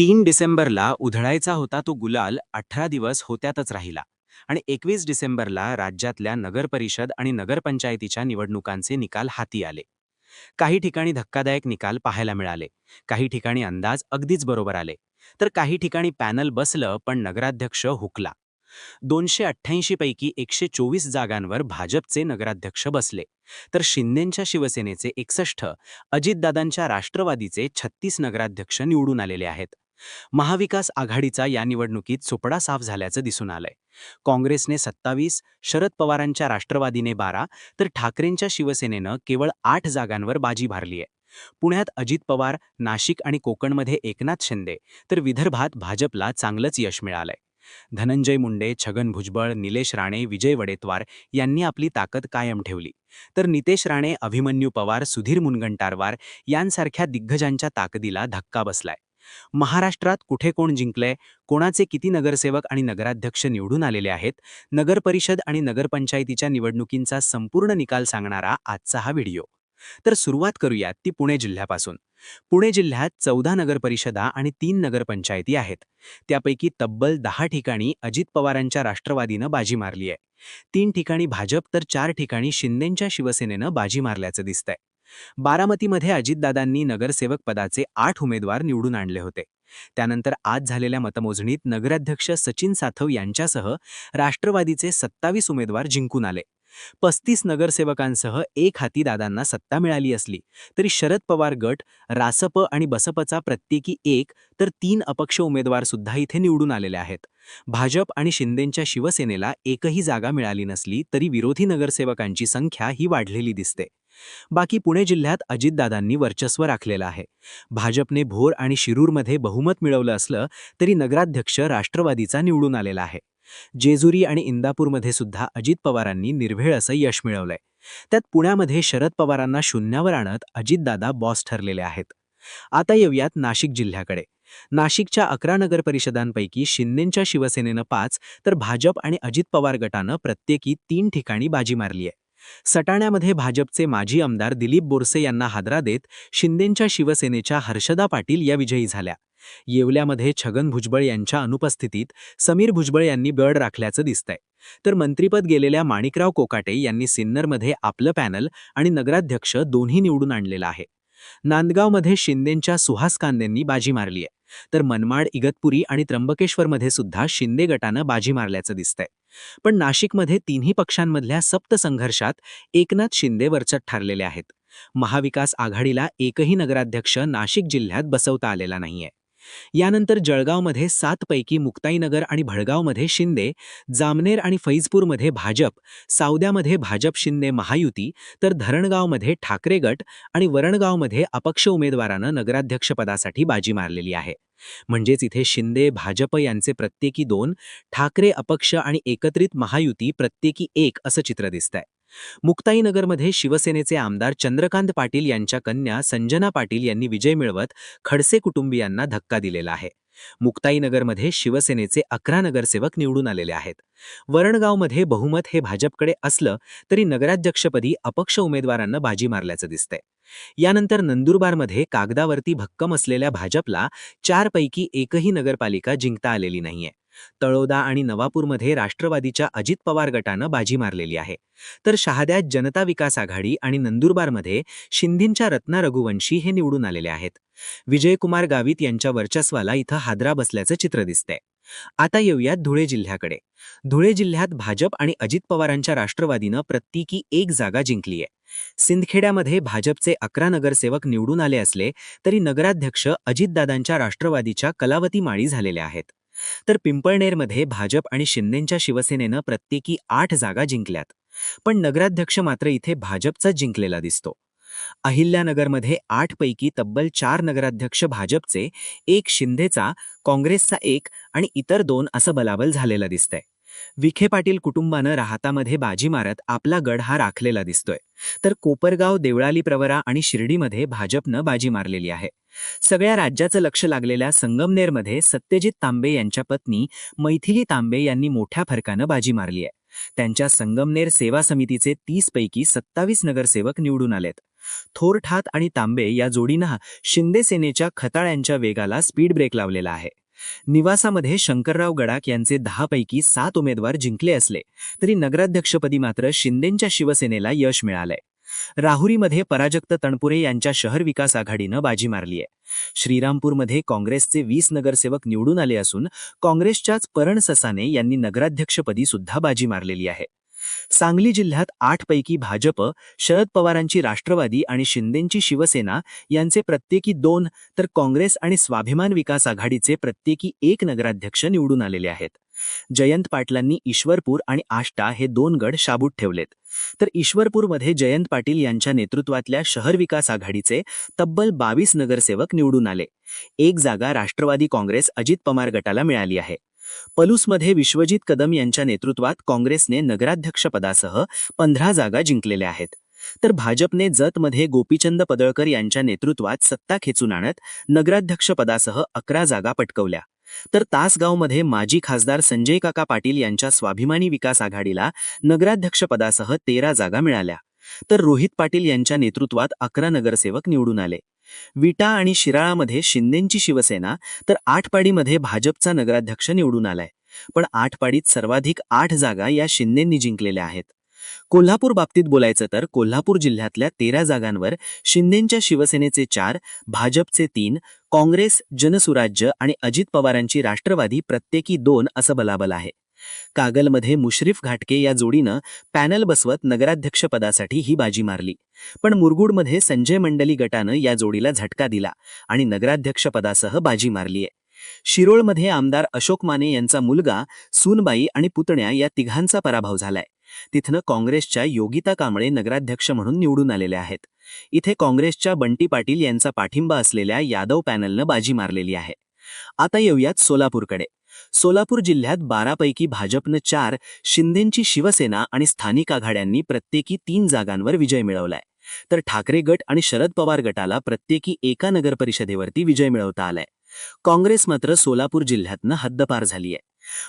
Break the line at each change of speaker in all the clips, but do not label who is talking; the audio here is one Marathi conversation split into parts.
तीन डिसेंबरला उधळायचा होता तो गुलाल अठरा दिवस होत्यातच राहिला आणि एकवीस डिसेंबरला राज्यातल्या नगरपरिषद आणि नगरपंचायतीच्या निवडणुकांचे निकाल हाती आले. काही ठिकाणी धक्कादायक निकाल पाहायला मिळाले काही ठिकाणी अंदाज अगदीच बरोबर आले तर काही ठिकाणी पॅनल बसलं पण नगराध्यक्ष हुकला. दोनशे अठ्ठ्याऐंशी पैकी एकशे चोवीस जागांवर भाजपचे नगराध्यक्ष बसले तर शिंदेंच्या शिवसेनेचे एकसष्ट अजितदादांच्या राष्ट्रवादीचे छत्तीस नगराध्यक्ष निवडून आलेले आहेत. महाविकास आघाडीचा या निवडणुकीत सुपडा साफ झाल्याचं दिसून आलंय. काँग्रेसने सत्तावीस शरद पवारांच्या राष्ट्रवादीने बारा तर ठाकरेंच्या शिवसेनेनं केवळ आठ जागांवर बाजी मारलीय पुण्यात अजित पवार नाशिक आणि कोकणमध्ये एकनाथ शिंदे तर विदर्भात भाजपला चांगलंच यश मिळालंय. धनंजय मुंडे छगन भुजबळ निलेश राणे विजय वडेतवार यांनी आपली ताकद कायम ठेवली. तर नितेश राणे अभिमन्यू पवार सुधीर मुनगंटारवार यांसारख्या दिग्गजांच्या ताकदीला धक्का बसलाय. महाराष्ट्रात कुठे कोण जिंकलंय कोणाचे किती नगरसेवक आणि नगराध्यक्ष निवडून आलेले आहेत नगरपरिषद आणि नगरपंचायतीच्या निवडणुकींचा संपूर्ण निकाल सांगणारा आजचा हा व्हिडिओ. तर सुरुवात करूयात ती पुणे जिल्ह्यापासून. पुणे जिल्ह्यात चौदा नगरपरिषदा आणि तीन नगरपंचायती आहेत. त्यापैकी तब्बल दहा ठिकाणी अजित पवारांच्या राष्ट्रवादीनं बाजी मारली आहे तीन ठिकाणी भाजप तर चार ठिकाणी शिंदेंच्या शिवसेनेनं बाजी मारल्याचं दिसतंय. बारामतीमध्ये अजितदादांनी नगरसेवक पदाचे आठ उमेदवार निवडून आणले होते. त्यानंतर आज झालेल्या मतमोजणीत नगराध्यक्ष सचिन साथव यांच्यासह राष्ट्रवादीचे सत्तावीस उमेदवार जिंकून आले. पस्तीस नगरसेवकांसह एक हाती दादांना सत्ता मिळाली असली तरी शरद पवार गट रासप आणि बसपचा प्रत्येकी एक तर तीन अपक्ष उमेदवार सुद्धा इथे निवडून आलेले आहेत. भाजप आणि शिंदेंच्या शिवसेनेला एकही जागा मिळाली नसली तरी विरोधी नगरसेवकांची संख्या ही वाढलेली दिसते. बाकी पुणे जिल्ह्यात अजितदादांनी वर्चस्व राखलेलं आहे. भाजपने भोर आणि शिरूरमध्ये बहुमत मिळवलं असलं तरी नगराध्यक्ष राष्ट्रवादीचा निवडून आलेला आहे. जेजुरी आणि इंदापूरमध्ये सुद्धा अजित पवारांनी निर्भेळ असं यश मिळवलंय. त्यात पुण्यामध्ये शरद पवारांना शून्यावर आणत अजितदादा बॉस ठरलेले आहेत. आता येऊयात नाशिक जिल्ह्याकडे. नाशिकच्या अकरा नगरपरिषदांपैकी शिंदेंच्या शिवसेनेनं पाच तर भाजप आणि अजित पवार गटानं प्रत्येकी तीन ठिकाणी बाजी मारली आहे सटाण्यामध्ये भाजपचे माजी आमदार दिलीप बोरसे यांना हादरा देत शिंदेंच्या शिवसेनेच्या हर्षदा पाटील या विजयी झाल्या. येवल्यामध्ये छगन भुजबळ यांच्या अनुपस्थितीत समीर भुजबळ यांनी गड राखल्याचं दिसतंय. तर मंत्रिपद गेलेल्या माणिकराव कोकाटे यांनी सिन्नरमध्ये आपलं पॅनल आणि नगराध्यक्ष दोन्ही निवडून आणलेलं आहे. नांदगावमध्ये शिंदेंच्या सुहास कांदेंनी बाजी मारली आहे तर मनमाड इगतपुरी आणि त्र्यंबकेश्वरमध्ये सुद्धा शिंदे गटानं बाजी मारल्याचं दिसतंय. पण नाशिकमध्ये तिन्ही पक्षांमधल्या सप्त संघर्षात एकनाथ शिंदे वरचट ठरलेले आहेत. महाविकास आघाडीला एकही नगराध्यक्ष नाशिक जिल्ह्यात बसवता आलेला नाहीये. यानंतर जळगावमध्ये सातपैकी मुक्ताईनगर आणि भडगावमध्ये शिंदे जामनेर आणि फैजपूरमध्ये भाजप सावद्यामध्ये भाजप शिंदे महायुती तर धरणगावमध्ये ठाकरे गट आणि वरणगावमध्ये अपक्ष उमेदवारानं नगराध्यक्षपदासाठी बाजी मारलेली आहे. म्हणजेच इथे शिंदे भाजप यांचे प्रत्येकी दोन ठाकरे अपक्ष आणि एकत्रित महायुती प्रत्येकी एक असं चित्र दिसतंय. मुक्ताईनगरमध्ये शिवसेनेचे आमदार चंद्रकांत पाटील यांच्या कन्या संजना पाटील यांनी विजय मिळवत खडसे कुटुंबियांना धक्का दिलेला आहे. मुक्ताईनगरमध्ये शिवसेनेचे अकरा नगरसेवक निवडून आलेले आहेत. वरणगावमध्ये बहुमत हे भाजपकडे असलं तरी नगराध्यक्षपदी अपक्ष उमेदवारांना बाजी मारल्याचं दिसतंय. यानंतर नंदुरबारमध्ये कागदावरती भक्कम असलेल्या भाजपला चारपैकी एकही नगरपालिका जिंकता आलेली नाहीये. तळोदा आणि नवापूरमध्ये राष्ट्रवादीच्या अजित पवार गटानं बाजी मारलेली आहे. तर शहाद्यात जनता विकास आघाडी आणि नंदुरबारमध्ये शिंदेंच्या रत्ना रघुवंशी हे निवडून आलेले आहेत. विजयकुमार गावित यांच्या वर्चस्वाला इथं हादरा बसल्याचं चित्र दिसतंय. आता येऊयात धुळे जिल्ह्याकडे. धुळे जिल्ह्यात भाजप आणि अजित पवारांच्या राष्ट्रवादीनं प्रत्येकी एक जागा जिंकली आहे सिंदखेड्यामध्ये भाजपचे अकरा नगरसेवक निवडून आले असले तरी नगराध्यक्ष अजितदादांच्या राष्ट्रवादीच्या कलावती माळी झालेल्या आहेत. तर पिंपळनेरमध्ये भाजप आणि शिंदेंच्या शिवसेनेनं प्रत्येकी आठ जागा जिंकल्यात. पण नगराध्यक्ष मात्र इथे भाजपचाच जिंकलेला दिसतो. अहिल्यानगरमध्ये आठपैकी तब्बल चार नगराध्यक्ष भाजपचे एक शिंदेचा काँग्रेसचा एक आणि इतर दोन असं बलाबल झालेला दिसतंय. विखे पाटील कुटुंबानं राहतामध्ये बाजी मारत आपला गड हा राखलेला दिसतोय. तर कोपरगाव देवळाली प्रवरा आणि शिर्डीमध्ये भाजपनं बाजी मारलेली आहे. सगळ्या राज्याचं लक्ष लागलेल्या संगमनेरमध्ये सत्यजित तांबे यांच्या पत्नी मैथिली तांबे यांनी मोठ्या फरकानं बाजी मारली आहे. त्यांच्या संगमनेर सेवा समितीचे तीस पैकी सत्तावीस नगरसेवक निवडून आलेत. थोरठात आणि तांबे या जोडीनं शिंदे सेनेच्या खताळ्यांच्या वेगाला स्पीड ब्रेक लावलेला आहे. निवासामध्ये शंकरराव गडाख यांचे दहापैकी सात उमेदवार जिंकले असले तरी नगराध्यक्षपदी मात्र शिंदेंच्या शिवसेनेला यश मिळालंय. राहुरीमध्ये पराजक्त तणपुरे यांच्या शहर विकास आघाडीनं बाजी मारलीय. श्रीरामपूरमध्ये काँग्रेसचे वीस नगरसेवक निवडून आले असून काँग्रेसच्याच परण ससाने यांनी नगराध्यक्षपदी सुद्धा बाजी मारलेली आहे. सांगली जिल्ह्यात आठपैकी भाजप शरद पवारांची राष्ट्रवादी आणि शिंदेंची शिवसेना यांचे प्रत्येकी दोन तर काँग्रेस आणि स्वाभिमान विकास आघाडीचे प्रत्येकी एक नगराध्यक्ष निवडून आलेले आहेत. जयंत पाटलांनी ईश्वरपूर आणि आष्टा हे दोन गड शाबूत ठेवलेत. तर ईश्वरपूरमध्ये जयंत पाटील यांच्या नेतृत्वातल्या शहर विकास आघाडीचे तब्बल बावीस नगरसेवक निवडून आले. एक जागा राष्ट्रवादी काँग्रेस अजित पवार गटाला मिळाली आहे. पलूसमध्ये विश्वजित कदम यांच्या नेतृत्वात काँग्रेसने नगराध्यक्षपदासह पंधरा जागा जिंकलेल्या आहेत. तर भाजपने जतमध्ये गोपीचंद पदळकर यांच्या नेतृत्वात सत्ता खेचून आणत नगराध्यक्षपदासह अकरा जागा पटकवल्या. तर तासगावमध्ये माजी खासदार संजय काका पाटील यांच्या स्वाभिमानी विकास आघाडीला नगराध्यक्षपदासह तेरा जागा मिळाल्या. तर रोहित पाटील यांच्या नेतृत्वात अकरा नगरसेवक निवडून आले. विटा आणि शिराळामध्ये शिंदेंची शिवसेना तर आठपाडीमध्ये भाजपचा नगराध्यक्ष निवडून आलाय. पण आठपाडीत सर्वाधिक आठ जागा या शिंदेंनी जिंकलेल्या आहेत. कोल्हापूर बाबतीत बोलायचं तर कोल्हापूर जिल्ह्यातल्या तेरा जागांवर शिंदेंच्या शिवसेनेचे चार भाजपचे तीन काँग्रेस जनसुराज्य आणि अजित पवारांची राष्ट्रवादी प्रत्येकी दोन असं बलाबल आहे. कागलमध्ये मुश्रीफ घाटके या जोडीनं पॅनल बसवत नगराध्यक्षपदासाठी ही बाजी मारली. पण मुरगुडमध्ये संजय मंडली गटानं या जोडीला झटका दिला आणि नगराध्यक्षपदासह बाजी मारलीय. शिरोळमध्ये आमदार अशोक माने यांचा मुलगा सूनबाई आणि पुतण्या या तिघांचा पराभव झालाय. तिथनं काँग्रेसच्या योगिता कांबळे नगराध्यक्ष म्हणून निवडून आलेल्या आहेत. इथे काँग्रेसच्या बंटी पाटील यांचा पाठिंबा असलेल्या यादव पॅनलनं बाजी मारलेली आहे. आता येऊयात सोलापूरकडे. सोलापूर जिल्ह्यात बारापैकी भाजपनं चार शिंदेंची शिवसेना आणि स्थानिक आघाड्यांनी प्रत्येकी तीन जागांवर विजय मिळवलाय. तर ठाकरे गट आणि शरद पवार गटाला प्रत्येकी एका नगरपरिषदेवरती विजय मिळवता आलाय. काँग्रेस मात्र सोलापूर जिल्ह्यातनं हद्दपार झालीय.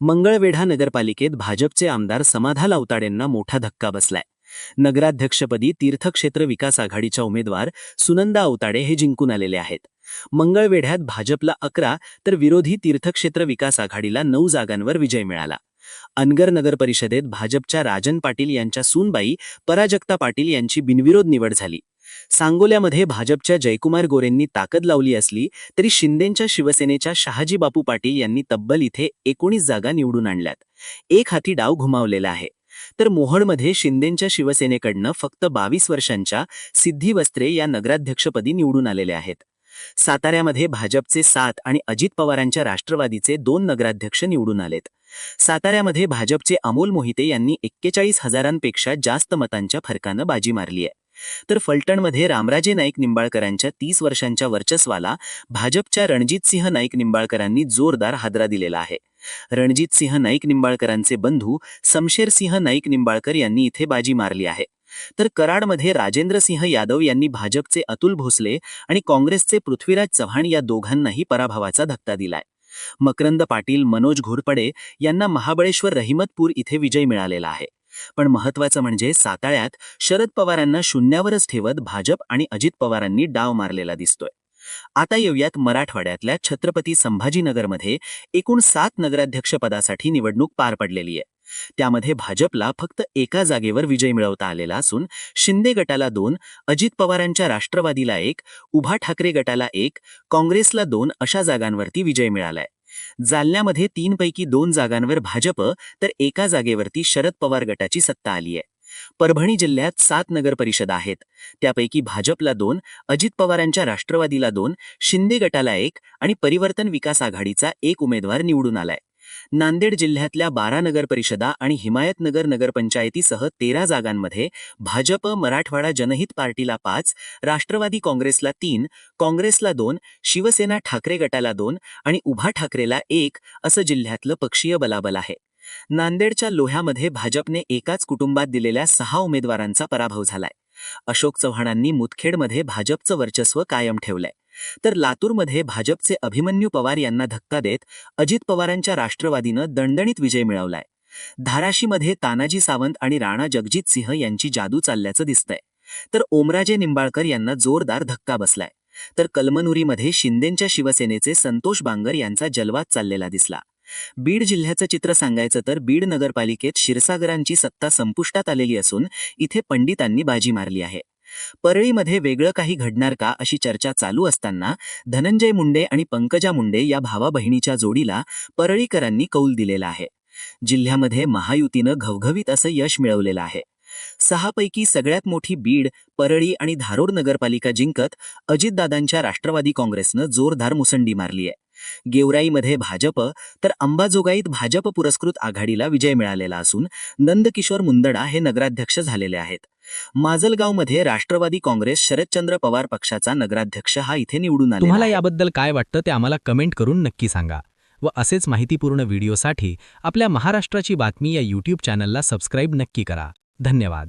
मंगळवेढा नगरपालिकेत भाजपचे आमदार समाधा लावताडेंना मोठा धक्का बसलाय. नगराध्यक्षपदी तीर्थक्षेत्र विकास आघाडीच्या उमेदवार सुनंदा अवताडे हे जिंकून आलेले आहेत. मंगळवेढ्यात भाजपला अकरा तर विरोधी तीर्थक्षेत्र विकास आघाडीला नऊ जागांवर विजय मिळाला. अनगर नगर परिषदेत भाजपच्या राजन पाटील यांच्या सूनबाई पराजक्ता पाटील यांची बिनविरोध निवड झाली. सांगोल्यामध्ये भाजपच्या जयकुमार गोरेंनी ताकद लावली असली तरी शिंदेंच्या शिवसेनेच्या शहाजी बापू पाटील यांनी तब्बल इथे एकोणीस जागा निवडून आणल्यात. एक हाती डाव घुमावलेला आहे. तर मोहळमध्ये शिंदेंच्या शिवसेनेकडनं फक्त बावीस वर्षांच्या सिद्धी वस्त्रे या नगराध्यक्षपदी निवडून आलेले आहेत. साताऱ्यामध्ये भाजपचे सात आणि अजित पवारांच्या राष्ट्रवादीचे दोन नगराध्यक्ष निवडून आलेत. साताऱ्यामध्ये भाजपचे अमोल मोहिते यांनी एक्केचाळीस हजारांपेक्षा जास्त मतांच्या फरकानं बाजी मारली आहे. तर फलटणमध्ये रामराजे नाईक निंबाळकरांच्या तीस वर्षांच्या वर्चस्वाला भाजपच्या रणजितसिंह नाईक निंबाळकरांनी जोरदार हादरा दिलेला आहे. रणजितसिंह नाईक निंबाळकरांचे बंधू समशेरसिंह नाईक निंबाळकर यांनी इथे बाजी मारली आहे. तर कराडमध्ये राजेंद्रसिंह यादव यांनी भाजपचे अतुल भोसले आणि काँग्रेसचे पृथ्वीराज चव्हाण या दोघांनाही पराभवाचा धक्का दिलाय. मकरंद पाटील मनोज घोरपडे यांना महाबळेश्वर रहिमतपूर इथे विजय मिळालेला आहे. पण महत्वाचं म्हणजे साताळ्यात शरद पवारांना शून्यावरच ठेवत भाजप आणि अजित पवारांनी डाव मारलेला दिसतोय. आता येऊयात मराठवाड्यातल्या छत्रपती संभाजीनगरमध्ये एकूण सात नगराध्यक्षपदासाठी निवडणूक पार पडलेली आहे. त्यामध्ये भाजपला फक्त एका जागेवर विजय मिळवता आलेला असून शिंदे गटाला दोन अजित पवारांच्या राष्ट्रवादीला एक उभा ठाकरे गटाला एक काँग्रेसला दोन अशा जागांवरती विजय मिळालाय. जालन्यामध्ये तीनपैकी दोन जागांवर भाजप तर एका जागेवरती शरद पवार गटाची सत्ता आली आहे परभणी जिल्ह्यात सात नगर परिषद आहेत. त्यापैकी भाजपला दोन अजित पवारांच्या राष्ट्रवादीला दोन शिंदे गटाला एक आणि परिवर्तन विकास आघाडीचा एक उमेदवार निवडून आलाय. नांदेड जिल्ह्यातल्या बारा नगर परिषदा आणि हिमायतनगर नगरपंचायतीसह तेरा जागांमध्ये भाजप मराठवाडा जनहित पार्टीला पाच राष्ट्रवादी काँग्रेसला तीन काँग्रेसला दोन शिवसेना ठाकरे गटाला दोन आणि उभा ठाकरेला एक असं जिल्ह्यातलं पक्षीय बलाबल आहे. नांदेडच्या लोह्यामध्ये भाजपने एकाच कुटुंबात दिलेल्या सहा उमेदवारांचा पराभव झालाय. अशोक चव्हाणांनी मुदखेडमध्ये भाजपचं वर्चस्व कायम ठेवलंय. तर लातूरमध्ये भाजपचे अभिमन्यू पवार यांना धक्का देत अजित पवारांच्या राष्ट्रवादीनं दणदणीत विजय मिळवलाय. धाराशीमध्ये तानाजी सावंत आणि राणा जगजित सिंह यांची जादू चालल्याचं दिसतंय. तर ओमराजे निंबाळकर यांना जोरदार धक्का बसलाय. तर कलमनुरीमध्ये शिंदेंच्या शिवसेनेचे संतोष बांगर यांचा जलवात चाललेला दिसला. बीड जिल्ह्याचं चित्र सांगायचं तर बीड नगरपालिकेत क्षीरसागरांची सत्ता संपुष्टात आलेली असून इथे पंडितांनी बाजी मारली आहे. परळीमध्ये वेगळं काही घडणार का अशी चर्चा चालू असताना धनंजय मुंडे आणि पंकजा मुंडे या भावा बहिणीच्या जोडीला परळीकरांनी कौल दिलेला आहे. जिल्ह्यामध्ये महायुतीनं घवघवीत असं यश मिळवलेलं आहे. सहापैकी सगळ्यात मोठी बीड परळी आणि धारोर नगरपालिका जिंकत अजितदादांच्या राष्ट्रवादी काँग्रेसनं जोरदार मुसंडी मारली आहे गेवराईमध्ये भाजप तर अंबाजोगाईत भाजप पुरस्कृत आघाडीला विजय मिळालेला असून नंदकिशोर मुंदडा हे नगराध्यक्ष झालेले आहेत. माजलगावमध्ये राष्ट्रवादी काँग्रेस शरदचंद्र पवार पक्षाचा नगराध्यक्ष हा इथे निवडून आला
तुम्हाला याबद्दल काय वाटतं ते आम्हाला कमेंट करून नक्की सांगा. व असेच माहितीपूर्ण व्हिडिओसाठी आपल्या महाराष्ट्राची बातमी या यूट्यूब चॅनलला सबस्क्राईब नक्की करा. धन्यवाद.